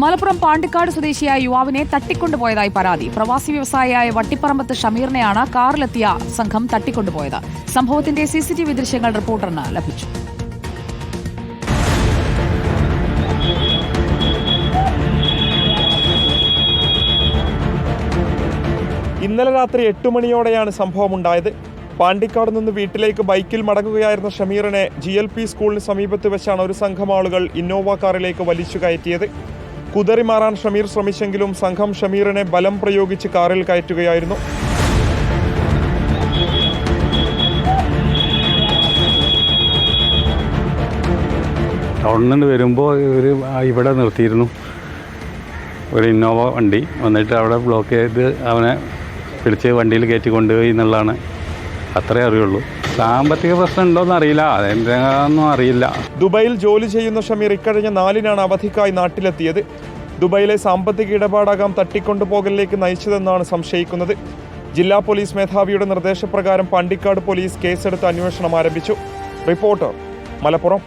മലപ്പുറം പാണ്ടിക്കാട് സ്വദേശിയായ യുവാവിനെ തട്ടിക്കൊണ്ടുപോയതായി പരാതി. പ്രവാസി വ്യവസായിയായ വട്ടിപ്പറമ്പത്ത് ഷമീറിനെയാണ് കാറിലെത്തിയ സംഘം തട്ടിക്കൊണ്ടുപോയത്. സംഭവത്തിന്റെ സിസിടിവി ദൃശ്യങ്ങൾ റിപ്പോർട്ടറിന് ലഭിച്ചു. ഇന്നലെ രാത്രി എട്ട് മണിയോടെയാണ് സംഭവമുണ്ടായത്. പാണ്ടിക്കാട് നിന്ന് വീട്ടിലേക്ക് ബൈക്കിൽ മടങ്ങുകയായിരുന്ന ഷമീറിനെ ജി എൽ പി സ്കൂളിന് സമീപത്ത് വെച്ചാണ് ഒരു സംഘം ആളുകൾ ഇന്നോവ കാറിലേക്ക് വലിച്ചു കയറ്റിയത്. കുതറി മാറാൻ ഷമീർ ശ്രമിച്ചെങ്കിലും സംഘം ഷമീറിനെ ബലം പ്രയോഗിച്ച് കാറിൽ കയറ്റുകയായിരുന്നു. ടൗണിൽ വരുമ്പോൾ ഇവർ ഇവിടെ നിർത്തിയിരുന്നു. ഒരു ഇന്നോവ വണ്ടി. വന്നിട്ട് അവിടെ ബ്ലോക്ക് ചെയ്ത് അവനെ പിടിച്ച് വണ്ടിയിൽ കയറ്റി കൊണ്ടുപോയി എന്നുള്ളതാണ് അത്രേ അറിയുള്ളൂ. സാമ്പത്തിക പ്രശ്നം ഉണ്ടോന്ന് അറിയില്ല അതെന്താണെന്നും അറിയില്ല. ദുബായിൽ ജോലി ചെയ്യുന്ന ഷമീർ ഇക്കഴിഞ്ഞ നാലിനാണ് അവധിക്കായി നാട്ടിലെത്തിയത്. ദുബായിലെ സാമ്പത്തിക ഇടപാടാകാം തട്ടിക്കൊണ്ടുപോകലിലേക്ക് നയിച്ചതെന്നാണ് സംശയിക്കുന്നത്. ജില്ലാ പോലീസ് മേധാവിയുടെ നിർദ്ദേശപ്രകാരം പണ്ടിക്കാട് പോലീസ് കേസെടുത്ത് അന്വേഷണം ആരംഭിച്ചു. റിപ്പോർട്ടർ മലപ്പുറം.